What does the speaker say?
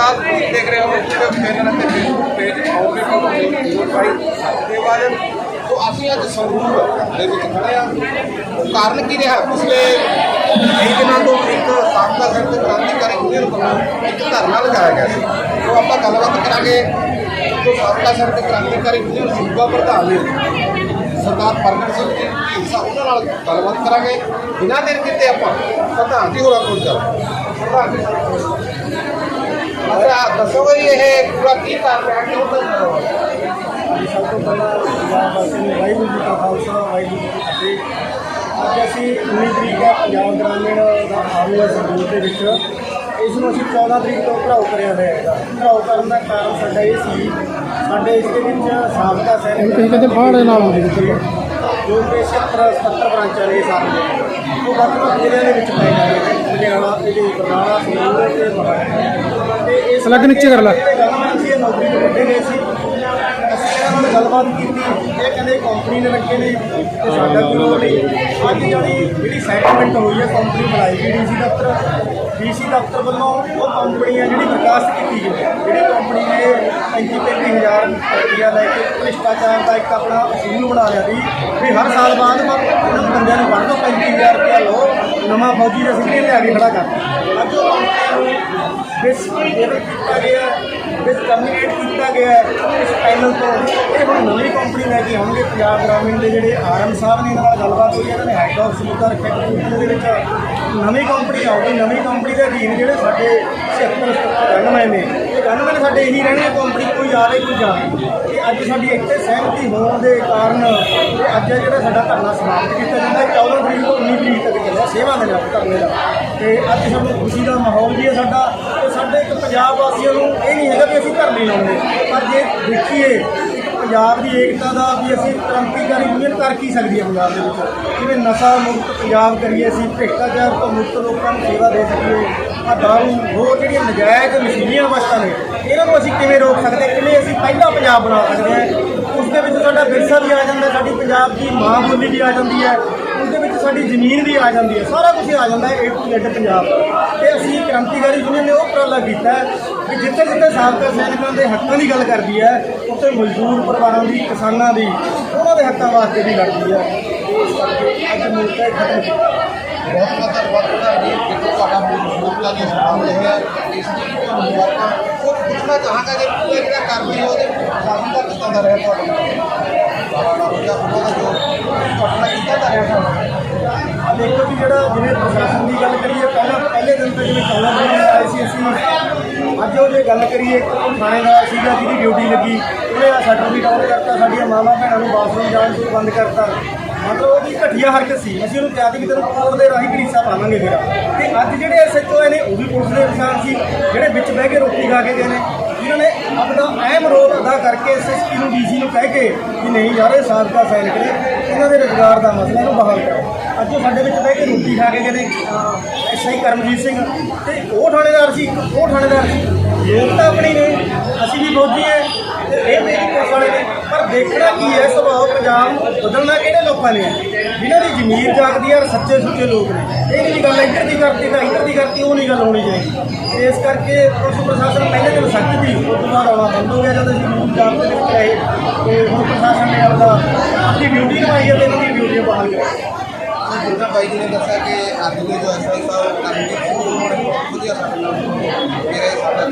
ਨਮਸਕਾਰ ਤੁਸੀਂ ਦੇਖ ਰਹੇ ਹੋ YouTube ਚੈਨਲ ਅਤੇ Facebook ਪੇਜ ਆਉਂਦੇ ਹੋ ਤੋਂ ਅਸੀਂ ਅੱਜ ਸੰਗਰੂਰ ਦੇ ਵਿੱਚ ਖੜੇ ਆ ਕਾਰਨ ਕੀ ਰਿਹਾ? ਪਿਛਲੇ ਕਈ ਦਿਨਾਂ ਤੋਂ ਇੱਕ ਸਾਬਕਾ ਸੈਂਟਰ ਕ੍ਰਾਂਤੀਕਾਰੀ ਯੂਨੀਅਨ ਵੱਲੋਂ ਇੱਕ ਧਰਨਾ ਲਗਾਇਆ ਗਿਆ ਸੀ। ਤੋਂ ਆਪਾਂ ਗੱਲਬਾਤ ਕਰਾਂਗੇ ਜੋ ਸਾਬਕਾ ਸੈਂਟਰ ਕ੍ਰਾਂਤੀਕਾਰੀ ਯੂਨੀਅਨ ਸੂਬਾ ਪ੍ਰਧਾਨ ਨੇ ਸਰਦਾਰ ਪ੍ਰਗਟ ਸਿੰਘ ਜੀ ਢੀਂਡਸਾ ਉਹਨਾਂ ਨਾਲ ਗੱਲਬਾਤ ਕਰਾਂਗੇ। ਬਿਨਾਂ ਦੇਰ ਕੀਤੇ ਆਪਾਂ ਪ੍ਰਧਾਨ ਜੀ ਹੋਰਾਂ ਕੋਲ ਚੱਲ ਪ੍ਰਧਾਨ ਜੀ ਅੱਛਾ ਦੱਸੋ ਵੀ ਇਹ ਪੂਰਾ ਕੀ ਕਾਰਨ ਹੈ ਕਿਉਂ ਸਭ ਤੋਂ ਪਹਿਲਾਂ ਪੰਜਾਬ ਵਾਹਿਗੁਰੂ ਜੀ ਕਾ ਖਾਲਸਾ ਵਾਹਿਗੁਰੂ ਜੀ ਕੀ ਫਤਿਹ। ਅੱਜ ਅਸੀਂ 19 ਤਰੀਕ ਦਾ ਪੰਜਾਬ ਗ੍ਰਾਮੀਣ ਦਾ ਆਉਣਾ ਸੰਗਰੂਰ ਦੇ ਵਿੱਚ। ਇਸ ਨੂੰ ਅਸੀਂ 14 ਤਰੀਕ ਤੋਂ ਘਰਾਓ ਕਰਿਆ ਹੋਇਆ ਹੈਗਾ। ਕਰਨ ਦਾ ਕਾਰਨ ਸਾਡਾ ਇਹ ਸੀ ਸਾਡੇ ਇਸ ਦੇ ਵਿੱਚ ਸਾਬਕਾ ਸੈਨਿਕ ਕਹਿੰਦੇ ਨਾਲ ਆਉਂਦੇ ਵਿੱਚ ਜੋ ਕਿ 70 70 ਬ੍ਰਾਂਚਾਂ ਨੇ ਸਾਰੇ ਉਹ ਵੱਖ-ਵੱਖ ਜ਼ਿਲ੍ਹਿਆਂ ਦੇ ਵਿੱਚ ਪਏ ਜਾਂਦੇ ਨੇ। ਲੁਧਿਆਣਾ ਇਹਦੇ ਬਰਨਾਲਾ ਸੰਗਰੂਰ ਤੇ ਮੋਹਾਲੀ। ਤੇ ਇਸ ਅਲੱਗ ਨੀਚੇ ਕਰ ਲੈ। ਜਿਹੜੇ ਗੱਲਬਾਤ ਸੀ ਇਹ ਨੌਕਰੀ ਤੋਂ ਕੱਢੇ ਗਏ ਸੀ ਅਸੀਂ ਇਹਨਾਂ ਨਾਲ ਗੱਲਬਾਤ ਕੀਤੀ। ਇਹ ਕਹਿੰਦੇ ਕੰਪਨੀ ਨੇ ਰੱਖੇ ਨੇ ਤੇ ਸਾਡਾ ਕੋਈ ਰੋਲ ਨਹੀਂ ਅੱਜ ਜਿਹੜੀ ਜਿਹੜੀ ਸੈਟਲਮੈਂਟ ਹੋਈ ਹੈ ਕੰਪਨੀ ਬੁਲਾਈ ਗਈ ਡੀਸੀ ਦਫ਼ਤਰ। ਡੀਸੀ ਦਫ਼ਤਰ ਵੱਲੋਂ ਉਹ ਕੰਪਨੀ ਹੈ ਜਿਹੜੀ ਬਰਖਾਸਤ ਕੀਤੀ ਗਈ ਹੈ। ਜਿਹੜੀ ਕੰਪਨੀ ਨੇ 35 ਹਜ਼ਾਰ ਰੁਪਇਆ ਲੈ ਕੇ ਭ੍ਰਿਸ਼ਟਾਚਾਰ ਦਾ ਇੱਕ ਆਪਣਾ ਅਸੂਲ ਬਣਾ ਲਿਆ ਸੀ ਵੀ ਹਰ ਸਾਲ ਬਾਅਦ ਮ- ਇਹਨਾਂ ਬੰਦਿਆਂ ਨੂੰ ਵੰਡ ਦਿਓ 35000 ਰੁਪਇਆ ਲਓ, ਨਵਾਂ ਫੌਜੀ ਦਾ ਸਿੱਧੇ ਲਿਆ ਕੇ ਖੜਾ ਕਰ ਅੱਜ ਉਹ ਕੰਪਨੀ ਨੂੰ ਡਿਸ ਕੀਤਾ ਗਿਆ ਡਿਸ ਟਰਮੀਨੇਟ ਕੀਤਾ ਗਿਆ, ਇਸ ਪੈਨਲ ਤੋਂ ਇਹ ਹੁਣ ਨਵੀਂ ਕੰਪਨੀ ਲੈ ਕੇ ਆਉਣਗੇ, ਪੰਜਾਬ ਗ੍ਰਾਮੀਣ ਦੇ ਜਿਹੜੇ ਆਰਐਮ ਸਾਹਿਬ ਨੇ ਇਹਨਾਂ ਨਾਲ ਗੱਲਬਾਤ ਹੋਈ, ਇਹਨਾਂ ਨੇ ਹੈਡ ਆਫ ਮੁੱਦਾ ਰੱਖਿਆ ਦੇ ਵਿੱਚ ਨਵੀਂ ਕੰਪਨੀ ਆਉਗੀ ਨਵੀਂ ਕੰਪਨੀ ਦੇ ਅਧੀਨ ਜਿਹੜੇ ਸਾਡੇ 76 ਗਨਮੈਨ ਨੇ ਇਹ ਗਨਮੈਨ ਸਾਡੇ ਇਹੀ ਰਹਿਣਗੇ ਕੰਪਨੀ ਕੋਈ ਆਵੇ, ਕੋਈ ਜਾਵੇ। ਤੇ ਅੱਜ ਸਾਡੀ ਇੱਥੇ ਸਹਿਮਤੀ ਹੋਣ ਦੇ ਕਾਰਨ ਅੱਜ ਜਿਹੜਾ ਸਾਡਾ ਧਰਨਾ ਸਮਾਪਤ ਕੀਤਾ ਜਾਂਦਾ ਹੈ 14 ਤਰੀਕ ਤੋਂ 19 ਤਰੀਕ ਤੱਕ ਚੱਲਿਆ, ਸੇਵਾ ਦੇ ਨਾਲ ਧਰਨੇ ਦਾ। ਤੇ ਅੱਜ ਸਾਨੂੰ ਖੁਸ਼ੀ ਦਾ ਮਾਹੌਲ ਵੀ ਹੈ ਸਾਡਾ, ਤੇ ਸਾਡੇ ਇੱਕ ਪੰਜਾਬ ਵਾਸੀਆਂ ਨੂੰ ਇਹ ਨਹੀਂ ਹੈਗਾ ਵੀ ਅਸੀਂ ਘਰ ਨਹੀਂ ਲਾਉਂਦੇ। ਪਰ ਜੇ ਦੇਖੀਏ ਪੰਜਾਬ ਦੀ ਏਕਤਾ ਦਾ ਵੀ ਅਸੀਂ ਕ੍ਰਾਂਤੀਕਾਰੀ ਯੂਨੀਅਨ ਕਰ ਕੀ ਸਕਦੀ ਹੈ ਪੰਜਾਬ ਦੇ ਵਿੱਚ? ਜਿਵੇਂ ਨਸ਼ਾ ਮੁਕਤ ਪੰਜਾਬ ਕਰੀਏ ਅਸੀਂ, ਭ੍ਰਿਸ਼ਟਾਚਾਰ ਤੋਂ ਮੁਕਤ ਲੋਕਾਂ ਨੂੰ ਸੇਵਾ ਦੇ ਸਕੀਏ ਆ ਦਾਰੂ, ਹੋਰ ਜਿਹੜੀਆਂ ਨਜਾਇਜ਼ ਨਸ਼ੀਲੀਆਂ ਵਸਤਾਂ ਨੇ, ਇਹਨਾਂ ਨੂੰ ਅਸੀਂ ਕਿਵੇਂ ਰੋਕ ਸਕਦੇ ਹਾਂ? ਕਿਵੇਂ ਅਸੀਂ ਪਹਿਲਾ ਪੰਜਾਬ ਬਣਾ ਸਕਦੇ ਹਾਂ? ਉਸ ਦੇ ਵਿੱਚ ਸਾਡਾ ਵਿਰਸਾ ਵੀ ਆ ਜਾਂਦਾ, ਸਾਡੀ ਪੰਜਾਬ ਦੀ ਮਾਂ ਬੋਲੀ ਵੀ ਆ ਜਾਂਦੀ ਹੈ। ਸਾਡੀ ਜ਼ਮੀਨ ਵੀ ਆ ਜਾਂਦੀ ਹੈ, ਸਾਰਾ ਕੁਝ ਆ ਜਾਂਦਾ ਹੈ ਏ ਟੂ ਜ਼ੈਡ ਪੰਜਾਬ ਤੇ ਅਸੀਂ ਕ੍ਰਾਂਤੀਕਾਰੀ ਯੂਨੀਅਨ ਨੇ ਉਹ ਉਪਰਾਲਾ ਕੀਤਾ ਕਿ ਜਿੱਥੇ ਜਿੱਥੇ ਸਾਬਕਾ ਸੈਨਿਕਾਂ ਦੇ ਹੱਕਾਂ ਦੀ ਗੱਲ ਕਰਦੀ ਹੈ, ਉੱਥੇ ਮਜ਼ਦੂਰ ਪਰਿਵਾਰਾਂ ਦੀ, ਕਿਸਾਨਾਂ ਦੀ, ਉਹਨਾਂ ਦੇ ਹੱਕਾਂ ਵਾਸਤੇ ਵੀ ਲੜਦੀ ਹੈ। ਅੱਜ ਮੋਰਚਾ ਇਹ ਖਤਮ ਬਹੁਤ ਬਹੁਤ ਧੰਨਵਾਦ ਪ੍ਰਧਾਨ ਜੀ। ਦੇਖੋ, ਤੁਹਾਡਾ ਮੋਰਚਾ ਜੀ ਸਮਾਨ ਰਿਹਾ ਇਸ ਦੀ ਤੁਹਾਨੂੰ ਮੁਬਾਰਕਾਂ ਉਹ ਪੁੱਛਣਾ ਚਾਹਾਂਗਾ ਜੇ ਪੂਰਾ ਜਿਹੜਾ ਕਰ ਉਹਦੇ ਸ਼ਾਸਨ ਦਾ ਕਿੱਦਾਂ ਦਾ ਰਿਹਾ ਤੁਹਾਡਾ? ਸਾਰਾ ਦਾ ਜੋ ਘਟਨਾ ਕਿੱਦਾਂ ਦਾ ਰਿਹਾ ਦੇਖੋ ਵੀ ਜਿਹੜਾ ਜਿਵੇਂ ਪ੍ਰਸ਼ਾਸਨ ਦੀ ਗੱਲ ਕਰੀਏ, ਪਹਿਲਾਂ ਪਹਿਲੇ ਦਿਨ ਤੋਂ ਜਿਵੇਂ ਕਾਲਾ ਆਏ ਸੀ ਅਸੀਂ। ਅੱਜ ਉਹ ਜੇ ਗੱਲ ਕਰੀਏ ਇੱਕ ਥਾਣੇਦਾਰ ਸੀਗਾ ਜਿਹਦੀ ਡਿਊਟੀ ਲੱਗੀ, ਉਹਨੇ ਆ ਸ਼ਟਰ ਵੀ ਡਾਊਨ ਕਰਤਾ, ਸਾਡੀਆਂ ਮਾਵਾਂ ਭੈਣਾਂ ਨੂੰ ਬਾਥਰੂਮ ਜਾਣ ਤੋਂ ਬੰਦ ਕਰਤਾ। ਮਤਲਬ ਉਹਦੀ ਘਟੀਆ ਹਰਕਤ ਸੀ। ਅਸੀਂ ਉਹਨੂੰ ਕਿਹਾ ਸੀ ਵੀ ਤੈਨੂੰ ਕੋਰਟ ਦੇ ਰਾਹੀਂ ਘੜੀਸਾ ਪਾਵਾਂਗੇ ਫਿਰ ਤੇ ਅੱਜ ਜਿਹੜੇ ਐਸਐਚਓ ਨੇ, ਉਹ ਵੀ ਪੁਲਿਸ ਦੇ ਇਨਸਾਨ ਸੀ। ਜਿਹੜੇ ਵਿੱਚ ਬਹਿ ਕੇ ਰੋਟੀ ਖਾ ਕੇ ਗਏ ਨੇ, ਜਿਨ੍ਹਾਂ ਨੇ ਆਪਣਾ ਅਹਿਮ ਰੋਲ ਅਦਾ ਕਰਕੇ ਐਸਐਸਪੀ ਨੂੰ ਡੀਸੀ ਨੂੰ ਕਹਿ ਕੇ ਕਿ ਨਹੀਂ ਯਾਰ, ਇਹ ਸਾਬਕਾ ਸੈਨਿਕ ਨੇ। ਇਹਨਾਂ ਦੇ ਰੁਜ਼ਗਾਰ ਦਾ ਮਸਲਾ ਇਹਨੂੰ ਬਹਾਲ ਕਰੋ। ਅੱਜ ਉਹ ਸਾਡੇ ਵਿੱਚ ਬਹਿ ਕੇ ਰੋਟੀ ਖਾ ਕੇ ਗਏ ਨੇ ਐਸਆਈ ਕਰਮਜੀਤ ਸਿੰਘ। ਤੇ ਉਹ ਥਾਣੇਦਾਰ ਸੀ, ਉਹ ਥਾਣੇਦਾਰ ਸੀ। ਲੋਕ ਤਾਂ ਆਪਣੇ ਨੇ, ਅਸੀਂ ਵੀ ਫੌਜੀ ਹੈ। ਤੇ ਇਹ ਮੇਰੀ ਪੁਲਿਸ ਵਾਲੇ ਨੇ ਦੇਖਣਾ ਕੀ ਹੈ ਸੁਭਾਅ ਪੰਜਾਬ ਬਦਲਣਾ ਕਿਹੜੇ ਲੋਕਾਂ ਨੇ? ਜਿਨ੍ਹਾਂ ਦੀ ਜ਼ਮੀਰ ਜਾਗਦੀ ਹੈ ਸੱਚੇ ਸੁੱਚੇ ਲੋਕ ਨੇ। ਇਹ ਨਹੀਂ ਗੱਲ ਇੱਧਰ ਦੀ ਕਰਤੀ, ਤਾਂ ਇੱਧਰ ਦੀ ਕਰਤੀ, ਉਹ ਨਹੀਂ ਗੱਲ ਹੋਣੀ ਚਾਹੀਦੀ। ਇਸ ਕਰਕੇ ਪੁਲਿਸ ਪ੍ਰਸ਼ਾਸਨ ਪਹਿਲੇ ਦਿਨ ਸਖਤ ਸੀ ਉਸ ਤੋਂ ਬਾਅਦ ਆਉਣਾ ਬੰਦ ਹੋ ਗਿਆ ਜਦੋਂ ਅਸੀਂ ਨਿਊਜ਼ ਜਾਬ ਦੇ ਵਿੱਚ ਆਏ। ਤੇ ਹੁਣ ਪ੍ਰਸ਼ਾਸਨ ਨੇ ਆਪਦਾ ਆਪਣੀ ਡਿਊਟੀ ਨਿਭਾਈ ਹੈ ਤੇ ਇਹਨਾਂ ਦੀ ਡਿਊਟੀ ਬਹਾਲ ਕਰਾਈ ਜਿੱਦਾਂ ਬਾਈ ਜੀ ਨੇ ਦੱਸਿਆ ਕਿ ਅੱਜ ਦੇ ਜੋ ਐਸਆਈ ਸਾਹਿਬ ਕਰਨਗੇ, ਉਹ ਉਹਨਾਂ ਨੇ ਬਹੁਤ ਵਧੀਆ ਸਾਡੇ ਨਾਲ ਮੇਰੇ ਸਾਡਾ